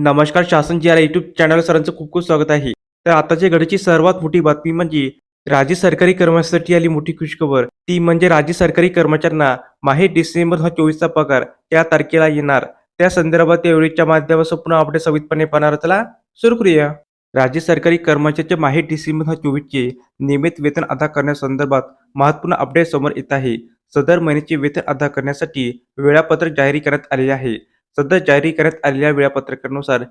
नमस्कार शासन G R YouTube channel सरांचं खूप खूप स्वागत आहे. तर आताच्या घडीची सर्वात मोठी बातमी म्हणजे राज्य सरकारी कर्मचाऱ्यांसाठी आली मोठी खुशखबर. ती म्हणजे राज्य सरकारी कर्मचाऱ्यांना माहे डिसेंबर हा चोवीसचा पगार त्या तारखेला येणार. त्या संदर्भात या व्हिडिओच्या माध्यमातून पुन्हा अपडेट सवितपणे पाहणार चला सुरू करूया. राज्य सरकारी कर्मचाऱ्याचे माहे डिसेंबर हा चोवीसचे नियमित वेतन अदा करण्यासंदर्भात महत्त्वपूर्ण अपडेट समोर येत आहे. सदर महिन्याचे वेतन अदा करण्यासाठी वेळापत्रक जाहीर करण्यात आले आहे. सध्या जारी करण्यात आलेल्या वेळापत्रकानुसार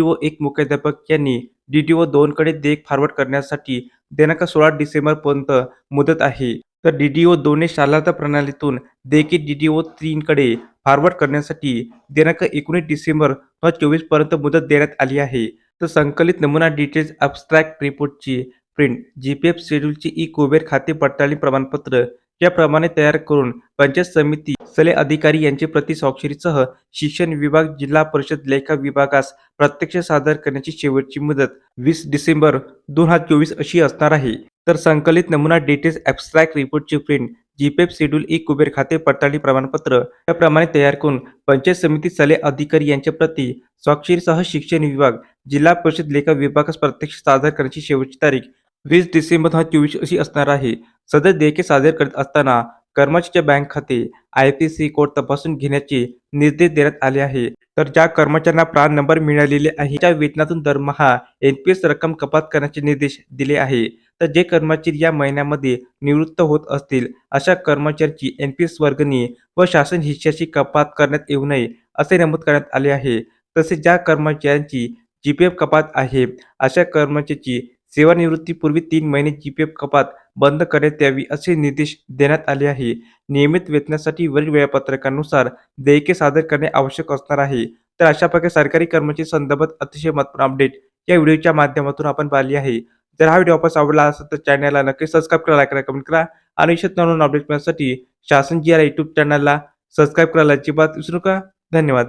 ओ एक मुख्याध्यापक यांनी डी टी ओ दोनकडे देख फॉरवर्ड करण्यासाठी दिनांक सोळा डिसेंबरपर्यंत मुदत आहे. तर डी डी ओ दोन्ही शालांत प्रणालीतून देखील डी डी ओ तीनकडे फॉरवर्ड करण्यासाठी दिनांक एकोणीस डिसेंबर दोन चोवीसपर्यंत मुदत देण्यात आली आहे. तर संकलित नमुना डिटेल्स अबस्ट्रॅक्ट रिपोर्टची प्रिंट जी पेफ शेड्यूलची ई कुबेर खाते पडताळणी प्रमाणपत्र याप्रमाणे तयार करून पंचायत समिती सले अधिकारी यांचे प्रति स्वाक्षरीसह शिक्षण विभाग जिल्हा परिषद लेखा विभागास प्रत्यक्ष सादर करण्याची शेवटची मुदत वीस डिसेंबर दोन हजार चोवीस अशी असणार आहे. तर संकलित नमुना डिटेल्स ॲबस्ट्रॅक्ट रिपोर्टची प्रिंट जीपेफ शेड्यूल ई कुबेर खाते पडताळणी प्रमाणपत्र याप्रमाणे तयार करून पंचायत समिती सले अधिकारी यांच्या प्रती स्वाक्षरीसह शिक्षण विभाग जिल्हा परिषद लेखा विभागास प्रत्यक्ष सादर करण्याची शेवटची तारीख वीस डिसेंबर दोन हजार चोवीस अशी असणार आहे. सदर देयके सादर करत असताना कर्मचाऱ्याचे बँक खाते आय पी सी कोड तपासून घेण्याचे निर्देश देण्यात आले आहे. तर ज्या कर्मचाऱ्यांना प्राण नंबर मिळालेले आहे त्या वेतनातून दरमहा एनपीएस रक्कम कपात करण्याचे निर्देश दिले आहे. तर जे कर्मचारी या महिन्यामध्ये निवृत्त होत असतील अशा कर्मचाऱ्याची एनपीएस वर्गणी व शासन हिश्श्याची कपात करण्यात येऊ नये असे नमूद करण्यात आले आहे. तसेच ज्या कर्मचाऱ्यांची जीपीएफ कपात आहे अशा कर्मचाऱ्याची सेवानिवृत्तीपूर्वी तीन महिने जीपीएफ कपात बंद करण्यात यावी असे निर्देश देण्यात आले आहे. नियमित वेतनासाठी वरील वेळापत्रकानुसार देयके सादर करणे आवश्यक असणार आहे. तर अशा प्रकारे सरकारी कर्मचारी संदर्भात अतिशय महत्त्वपूर्ण अपडेट या व्हिडिओच्या माध्यमातून आपण पाहिली आहे. जर हा व्हिडिओ आपण आवडला असेल तर चॅनलला नक्की सबस्क्राईब करा लाईक करा कमेंट करा आणि विशेष नवीन अपडेट मिळण्यासाठी शासन जी आर युट्यूब चॅनलला सबस्क्राईब करायला अजिबात विसरू नका. धन्यवाद.